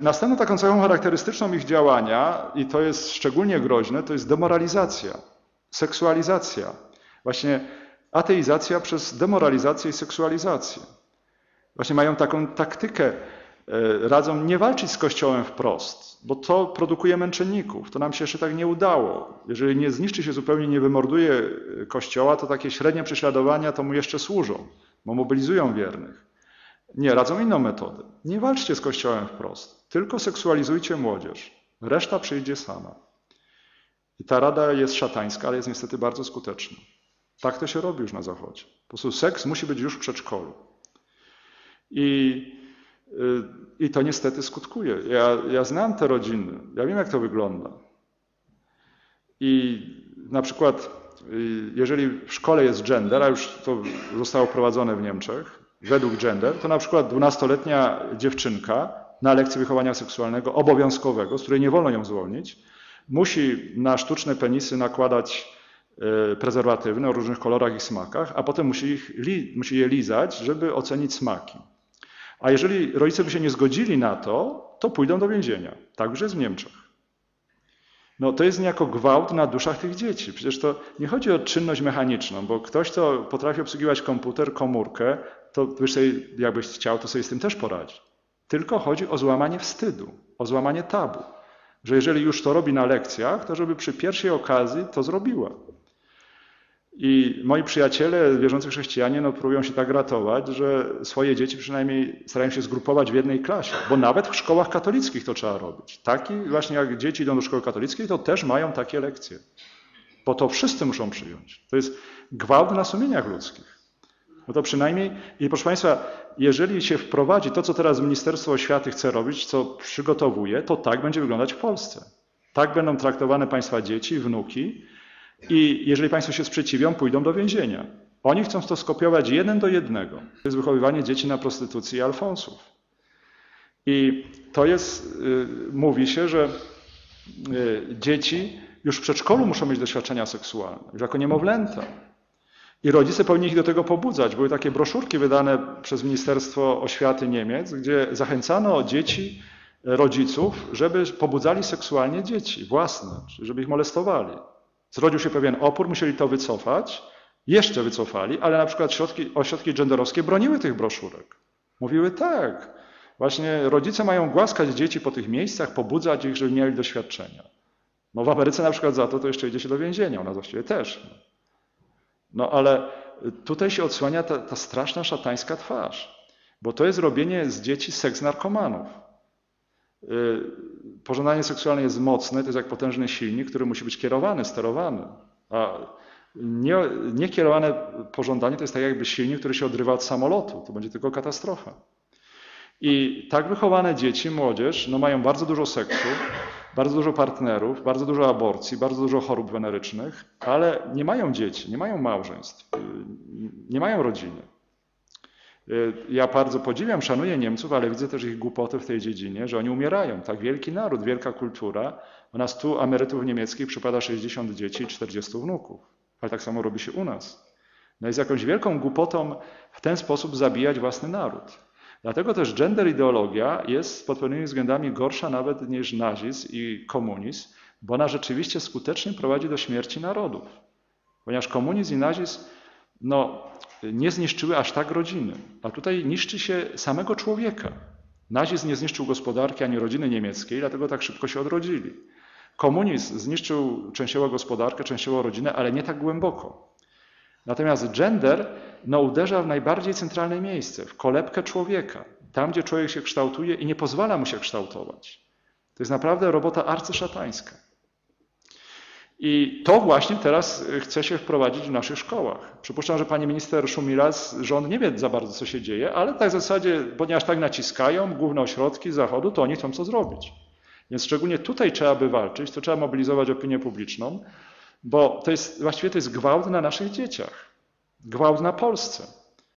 Następną taką cechą charakterystyczną ich działania, i to jest szczególnie groźne, to jest demoralizacja, seksualizacja. Właśnie ateizacja przez demoralizację i seksualizację. Właśnie mają taką taktykę, e, radzą nie walczyć z Kościołem wprost, bo to produkuje męczenników. To nam się jeszcze tak nie udało. Jeżeli nie zniszczy się zupełnie, nie wymorduje e, Kościoła, to takie średnie prześladowania to mu jeszcze służą, bo mobilizują wiernych. Nie, radzą inną metodę. Nie walczcie z Kościołem wprost, tylko seksualizujcie młodzież. Reszta przyjdzie sama. I ta rada jest szatańska, ale jest niestety bardzo skuteczna. Tak to się robi już na Zachodzie. Po prostu seks musi być już w przedszkolu. I, y, i to niestety skutkuje. Ja, ja znam te rodziny, ja wiem, jak to wygląda. I na przykład, y, jeżeli w szkole jest gender, a już to zostało wprowadzone w Niemczech, według gender, to na przykład 12-letnia dziewczynka na lekcji wychowania seksualnego obowiązkowego, z której nie wolno ją zwolnić, musi na sztuczne penisy nakładać e, prezerwatywy o różnych kolorach i smakach, a potem musi, ich, musi je lizać, żeby ocenić smaki. A jeżeli rodzice by się nie zgodzili na to, to pójdą do więzienia. Tak już jest w Niemczech. No to jest niejako gwałt na duszach tych dzieci. Przecież to nie chodzi o czynność mechaniczną, bo ktoś, kto potrafi obsługiwać komputer, komórkę, to byś sobie, jakbyś chciał, to sobie z tym też poradzi. Tylko chodzi o złamanie wstydu, o złamanie tabu. Że jeżeli już to robi na lekcjach, to żeby przy pierwszej okazji to zrobiła. I moi przyjaciele, wierzący chrześcijanie, no, próbują się tak ratować, że swoje dzieci przynajmniej starają się zgrupować w jednej klasie, bo nawet w szkołach katolickich to trzeba robić. Taki właśnie jak dzieci idą do szkoły katolickiej, to też mają takie lekcje. Bo to wszyscy muszą przyjąć. To jest gwałt na sumieniach ludzkich. No to przynajmniej, i proszę Państwa, jeżeli się wprowadzi to, co teraz Ministerstwo Oświaty chce robić, co przygotowuje, to tak będzie wyglądać w Polsce. Tak będą traktowane Państwa dzieci, wnuki i jeżeli Państwo się sprzeciwią, pójdą do więzienia. Oni chcą to skopiować jeden do jednego. To jest wychowywanie dzieci na prostytucji i alfonsów. I to jest, y, mówi się, że y, dzieci już w przedszkolu muszą mieć doświadczenia seksualne, już jako niemowlęta. I rodzice powinni ich do tego pobudzać. Były takie broszurki wydane przez Ministerstwo Oświaty Niemiec, gdzie zachęcano dzieci, rodziców, żeby pobudzali seksualnie dzieci własne, żeby ich molestowali. Zrodził się pewien opór, musieli to wycofać, jeszcze wycofali, ale na przykład środki, ośrodki genderowskie broniły tych broszurek. Mówiły tak, właśnie rodzice mają głaskać dzieci po tych miejscach, pobudzać ich, żeby mieli doświadczenia. No w Ameryce na przykład za to to jeszcze idzie się do więzienia, u nas właściwie też. No ale tutaj się odsłania ta, ta straszna szatańska twarz, bo to jest robienie z dzieci seks narkomanów. Y, pożądanie seksualne jest mocne, to jest jak potężny silnik, który musi być kierowany, sterowany. A nie, niekierowane pożądanie to jest tak jakby silnik, który się odrywa od samolotu. To będzie tylko katastrofa. I tak wychowane dzieci, młodzież, no mają bardzo dużo seksu, bardzo dużo partnerów, bardzo dużo aborcji, bardzo dużo chorób wenerycznych, ale nie mają dzieci, nie mają małżeństw, y, nie mają rodziny. Y, ja bardzo podziwiam, szanuję Niemców, ale widzę też ich głupoty w tej dziedzinie, że oni umierają. Tak wielki naród, wielka kultura. U nas tu emerytów niemieckich przypada 60 dzieci i 40 wnuków. Ale tak samo robi się u nas. No jest jakąś wielką głupotą w ten sposób zabijać własny naród. Dlatego też gender ideologia jest pod pewnymi względami gorsza nawet niż nazizm i komunizm, bo ona rzeczywiście skutecznie prowadzi do śmierci narodów. Ponieważ komunizm i nazizm no, nie zniszczyły aż tak rodziny, a tutaj niszczy się samego człowieka. Nazizm nie zniszczył gospodarki ani rodziny niemieckiej, dlatego tak szybko się odrodzili. Komunizm zniszczył częściowo gospodarkę, częściowo rodzinę, ale nie tak głęboko. Natomiast gender no, uderza w najbardziej centralne miejsce, w kolebkę człowieka, tam gdzie człowiek się kształtuje i nie pozwala mu się kształtować. To jest naprawdę robota arcyszatańska. I to właśnie teraz chce się wprowadzić w naszych szkołach. Przypuszczam, że pani minister Szumilas, rząd nie wie za bardzo, co się dzieje, ale tak w zasadzie, ponieważ tak naciskają główne ośrodki Zachodu, to oni chcą co zrobić. Więc szczególnie tutaj trzeba by walczyć, to trzeba mobilizować opinię publiczną, bo to jest, właściwie to jest gwałt na naszych dzieciach, gwałt na Polsce.